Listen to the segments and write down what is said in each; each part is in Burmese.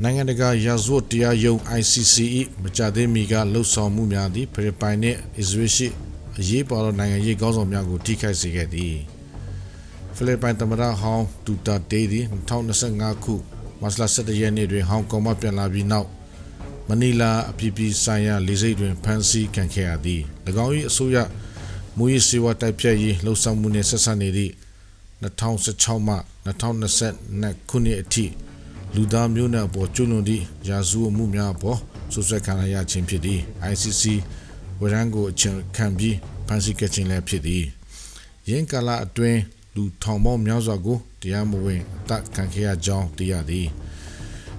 နိုင်ငံတကာရာဇဝတ်တရားရုံး ICC ၏မကြသေးမီကလှုပ်ဆောင်မှုများသည့်ဖိလစ်ပိုင်နှင့်အစ္စရေးရှိအရေးပါသောနိုင်ငံရေးခေါင်းဆောင်များကိုထိခိုက်စေခဲ့သည်ဖိလစ်ပိုင်သမ္မတဟောင်းဒူတာတေးသည်2025ခုမတ်လ17ရက်နေ့တွင်ဟောင်ကောင်မှပြန်လာပြီးနောက်မနီလာအပြည်ပြည်ဆိုင်ရာလေဆိပ်တွင်ဖမ်းဆီးခံခဲ့ရသည်၎င်း၏အဆိုအရမူရေးစေဝါတိုက်ဖြတ်ရေးလှုပ်ဆောင်မှုနှင့်ဆက်စပ်နေသည့်2016မှ2020ခုနှစ်အထိ လူသားမျိုးနွယ်အပေါ်ကျွလွန်သည့်ရာဇဝတ်မှုများအပေါ်ဆွဆွဲခံရခြင်းဖြစ်သည် ICC ဝရန်ကိုအချင်းခံပြီးဖန်ဆီးခဲ့ခြင်းလည်းဖြစ်သည်ယင်းကာလအတွင်းလူထောင်ပေါင်းများစွာကိုတရားမဝင်အသက်ခံခဲ့ရကြောင်းသိရသည်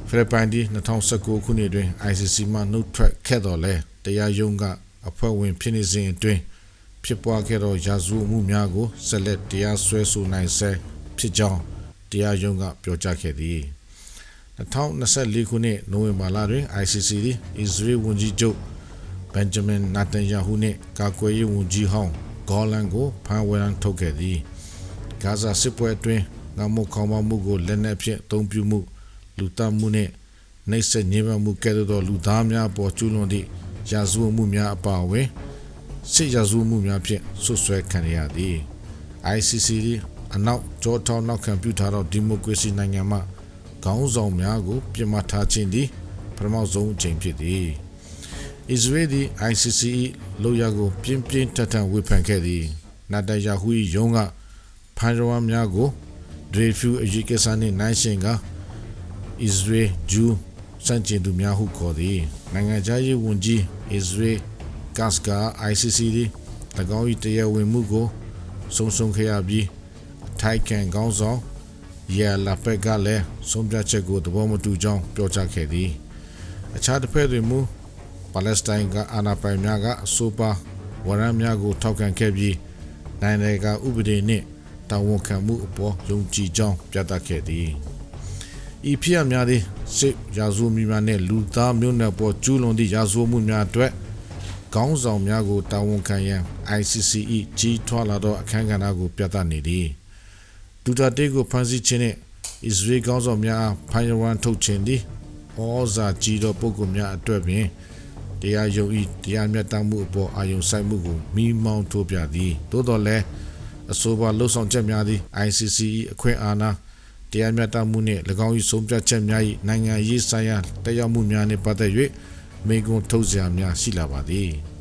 ဖိလစ်ပိုင်ဒီ2019ခုနှစ်တွင် ICC မှနှုတ်ထွက်ခဲ့တော်လဲတရားရုံးကအဖွဲ့ဝင်ဖြစ်နေစဉ်အတွင်းဖြစ်ပွားခဲ့သောရာဇဝတ်မှုများကိုဆက်လက်တရားစွဲဆိုနိုင်ဆဲဖြစ်ကြောင်းတရားရုံးကပြောကြားခဲ့သည် 2024ခုနှစ်နိုဝင်ဘာလတွင် ICC သည်အစ္စရေးဝန်ကြီးချုပ်ဘန်ဂျမင်နာတန်ယာဟုနှင့်ကာကွယ်ရေးဝန်ကြီးဟောင်းဂေါလန်ကိုဖမ်းဝရမ်းထုတ်ခဲ့သည်ဂါဇာစစ်ပွဲအတွင်းငါမှုခေါင်းမမှုကိုလက်နက်ဖြင့်အသုံးပြုမှုလူတမှုနှင့်နှိပ်စက်ညှဉ်းပန်းမှုကဲ့သို့သောလူသားများအပေါ်ကျူးလွန်သည့်ရာဇဝတ်မှုများအပါအဝင်စစ်ရာဇဝတ်မှုများဖြင့်ဆွဆွဲခံရသည် ICC သည်အနောက်ကြောထောင်းနောက်ခံပြုထားသောဒီမိုကရေစီနိုင်ငံမှ ခေါင်းဆောင်များကိုပြစ်မှတ်ထားခြင်းသည်ပထမဆုံးအချိန်ဖြစ်သည်။ Israel သည် ICC ၏လောက်ရကို ပြင်းပြင်းထန်ထန်ဝေဖန်ခဲ့သည်။နာတယာဟူ၏ယုံကဖန်ရဝမ်းများကိုဒရေဖျူအရေးကိစ္စနှင့်နိုင်ရှင်က Israel ဂျူးစန့်ကျင်သူများဟုခေါ်သည်။နိုင်ငံခြားရေးဝန်ကြီး Israel ကတ်စကာ ICC သည်၎င်း၏တရားဝင်မှုကိုစုံစုံခဲ့ရပြီးထိုက်ကန်ခေါင်းဆောင် ရလာပက်ကလည်းဆုံးဖြတ်ချက်ကိုသဘောမတူကြောင်းပြောကြားခဲ့သည်အခြားတစ်ဖက်တွင်မူပါလက်စတိုင်းကအာဏာပိုင်များကအဆိုပါဝရမ်းများကိုထောက်ခံခဲ့ပြီးနိုင်ငံတကာဥပဒေနှင့်တာဝန်ခံမှုအပေါ်ယုံကြည်ကြောင်းပြသခဲ့သည်ဤဖြစ်အများသည်စစ်ရာဇဝတ်မှုများနှင့်လူသားမျိုးနွယ်ပေါ်ကျူးလွန်သည့်ရာဇဝတ်မှုများအတွက်ခေါင်းဆောင်များကိုတာဝန်ခံရန် ICC ၏ကြီးထွားလာသောအခမ်းကဏ္ဍကိုပြသနေသည် ဒူတာတေကိုဖမ်းဆီးခြင်းနဲ့အစ္စရေးကောင်းဆောင်များအားဖမ်းရဝမ်းထုတ်ခြင်းသည်ဩဇာကြီးသောပုဂ္ဂိုလ်များအတွက်ပင်တရားယုံဤတရားမျှတမှုအပေါ်အာရုံစိုက်မှုကိုမိမောင်းထိုးပြသည်သို့တော်လည်းအဆိုပါလှုပ်ဆောင်ချက်များသည် ICC ၏အခွင့်အာဏာတရားမျှတမှုနှင့်၎င်း၏ဆုံးဖြတ်ချက်များ၏နိုင်ငံရေးဆိုင်ရာတက်ရောက်မှုများနှင့်ပတ်သက်၍မိကွန်းထုတ်စရာများရှိလာပါသည်